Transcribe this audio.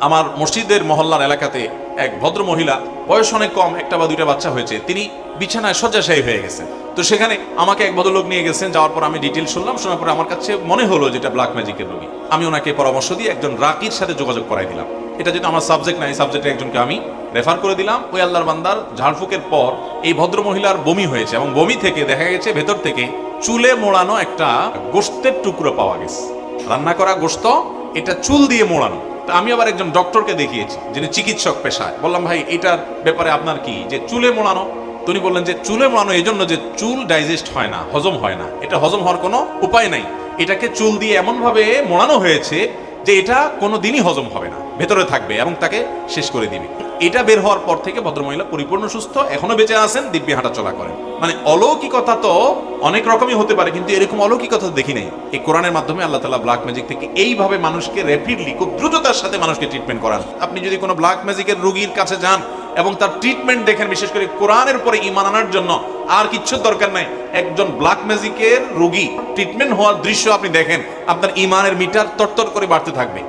আমার মসজিদের মহল্লার এলাকাতে এক ভদ্র মহিলা, বয়স অনেক কম, একটা বা দুইটা বাচ্চা হয়েছে। তিনি বিছানায় শয্যাশায়ী হয়ে গেছেন। তো সেখানে আমাকে এক ভদ্রলোক নিয়ে গেছেন, যাওয়ার পর আমি ডিটেল শুনলাম, শোনার পরে আমার কাছে মনে হলো যেটা ব্ল্যাক ম্যাজিকের রোগী। আমি ওনাকে পরামর্শ দিয়ে একজন রাকির সাথে যোগাযোগ করাই দিলাম। এটা যেটা আমার সাবজেক্ট নাই সাবজেক্টে একজনকে আমি রেফার করে দিলাম। ওই আল্লাহর বান্দার ঝাড়ফুকের পর এই ভদ্র মহিলার বমি হয়েছে এবং বমি থেকে দেখা গেছে ভেতর থেকে চুলে মোড়ানো একটা গোস্তের টুকরো পাওয়া গেছে। রান্না করা গোস্ত এটা চুল দিয়ে মোড়ানো। তা আমি আবার একজন ডক্টরকে দেখিয়েছি, যিনি চিকিৎসক পেশায়। বললাম, ভাই, এটার ব্যাপারে আপনার কি? যে চুলে মোড়ানো। তিনি বললেন, যে চুলে মোড়ানো এই জন্য যে চুল ডাইজেস্ট হয় না, হজম হয় না, এটা হজম হওয়ার কোনো উপায় নাই। এটাকে চুল দিয়ে এমনভাবে মোড়ানো হয়েছে যে এটা কোনো দিনই হজম হবে না, ভেতরে থাকবে এবং তাকে শেষ করে দিবে। এটা বের হওয়ার পর থেকে ভদ্রমহিলা পরিপূর্ণ সুস্থ, এখনও বেঁচে আছেন, দিব্যি হাঁটা চলা করেন। মানে অলৌকিকতা তো অনেক রকমই হতে পারে, কিন্তু এরকম অলৌকিকতা দেখি নাই। এই কোরআনের মাধ্যমে আল্লাহ তালা ব্ল্যাক ম্যাজিক থেকে এইভাবে মানুষকে র্যাপিডলি খুব দ্রুততার সাথে মানুষকে ট্রিটমেন্ট করান। আপনি যদি কোনো ব্ল্যাক ম্যাজিকের রুগীর কাছে যান এবং তার ট্রিটমেন্ট দেখেন, বিশেষ করে কোরআনের পরে ইমান আনার জন্য, আর কিচ্ছু দরকার নাই, একজন ব্ল্যাক ম্যাজিকের রুগী ট্রিটমেন্ট হওয়ার দৃশ্য আপনি দেখেন, আপনার ইমানের মিটার তরতর করে বাড়তে থাকবে।